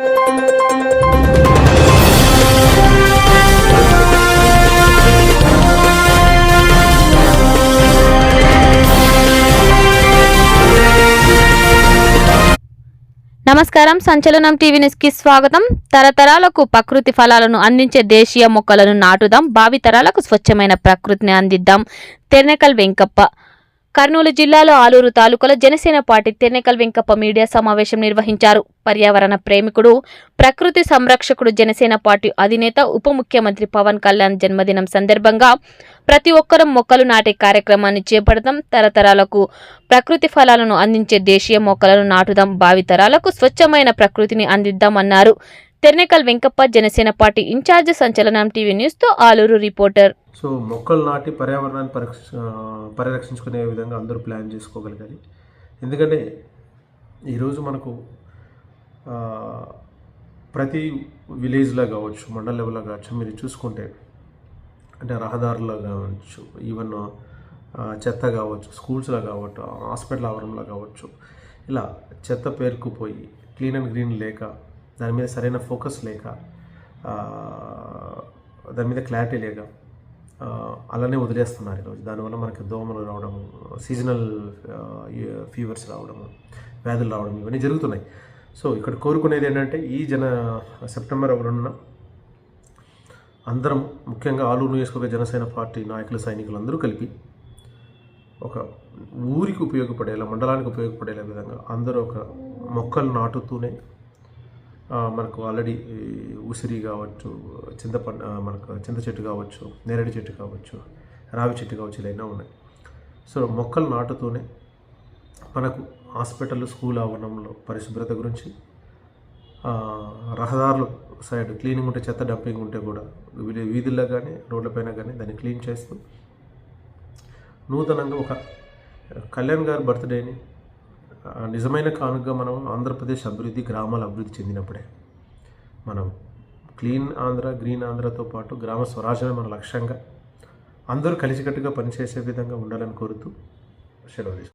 నమస్కారం సంచలనం టీవీ న్యూస్కి స్వాగతం. తరతరాలకు ప్రకృతి ఫలాలను అందించే దేశీయ మొక్కలను నాటుదాం భావితరాలకు స్వచ్ఛమైన ప్రకృతిని అందిద్దాం. తెర్నెకల్ వెంకప్ప కర్నూలు జిల్లాలో ఆలూరు తాలూకాలో జనసేన పార్టీ తెన్నెకల్ వెంకప్ప మీడియా సమావేశం నిర్వహించారు. పర్యావరణ ప్రేమికుడు ప్రకృతి సంరక్షకుడు జనసేన పార్టీ అధినేత ఉప ముఖ్యమంత్రి పవన్ కళ్యాణ్ జన్మదినం సందర్భంగా ప్రతి ఒక్కరూ మొక్కలు నాటే కార్యక్రమాన్ని చేపడదాం తరతరాలకు ప్రకృతి ఫలాలను అందించే దేశీయ మొక్కలను నాటుదాం. భావితరాలకు స్వచ్ఛమైన ప్రకృతిని అందిద్దామన్నారు. Ternekal Venkappa Janasena party in-charge Sanchalanam TV న్యూస్తో Aluru reporter. So మొక్కలు నాటి పర్యావరణాన్ని పరిరక్ష పరిరక్షించుకునే విధంగా అందరూ ప్లాన్ చేసుకోగలగాలి. ఎందుకంటే ఈరోజు మనకు ప్రతి విలేజ్లో కావచ్చు మండల లెవెల్లో కావచ్చు మీరు చూసుకుంటే అంటే రహదారుల్లో కావచ్చు ఈవెన్ చెత్త కావచ్చు స్కూల్స్లో కావచ్చు హాస్పిటల్ ఆవరణలో కావచ్చు ఇలా చెత్త పేరుకుపోయి క్లీన్ అండ్ గ్రీన్ లేక దాని మీద సరైన ఫోకస్ లేక దాని మీద క్లారిటీ లేక అలానే వదిలేస్తున్నారు ఈరోజు. దానివల్ల మనకి దోమలు రావడము సీజనల్ ఫీవర్స్ రావడము వ్యాధులు రావడం ఇవన్నీ జరుగుతున్నాయి. సో ఇక్కడ కోరుకునేది ఏంటంటే ఈ జన సెప్టెంబర్ రెండున అందరం ముఖ్యంగా ఆలూరు నియోజకవర్గ జనసేన పార్టీ నాయకులు సైనికులు అందరూ కలిపి ఒక ఊరికి ఉపయోగపడేలా మండలానికి ఉపయోగపడేలా విధంగా అందరూ ఒక మొక్కలు నాటుతూనే మనకు ఆల్రెడీ ఉసిరి కావచ్చు చింతపండు మనకు చింత చెట్టు కావచ్చు నేరేడు చెట్టు కావచ్చు రావి చెట్టు కావచ్చు ఇలా ఉన్నాయి. సో మొక్కలు నాటుతూనే మనకు హాస్పిటల్ స్కూల్ ఆవరణంలో పరిశుభ్రత గురించి రహదారులు సైడ్ క్లీనింగ్ ఉంటే చెత్త డంపింగ్ ఉంటే కూడా వీధుల్లో కానీ రోడ్లపైన కానీ దాన్ని క్లీన్ చేస్తూ నూతనంగా ఒక కళ్యాణ్ గారి బర్త్డేని నిజమైన కానుక మనం ఆంధ్రప్రదేశ్ అభివృద్ధి గ్రామాల అభివృద్ధి చెందినప్పుడే. మనం క్లీన్ ఆంధ్ర గ్రీన్ ఆంధ్రతో పాటు గ్రామ స్వరాజ్యమే మన లక్ష్యంగా అందరూ కలిసికట్టుగా పనిచేసే విధంగా ఉండాలని కోరుతూ సెలవు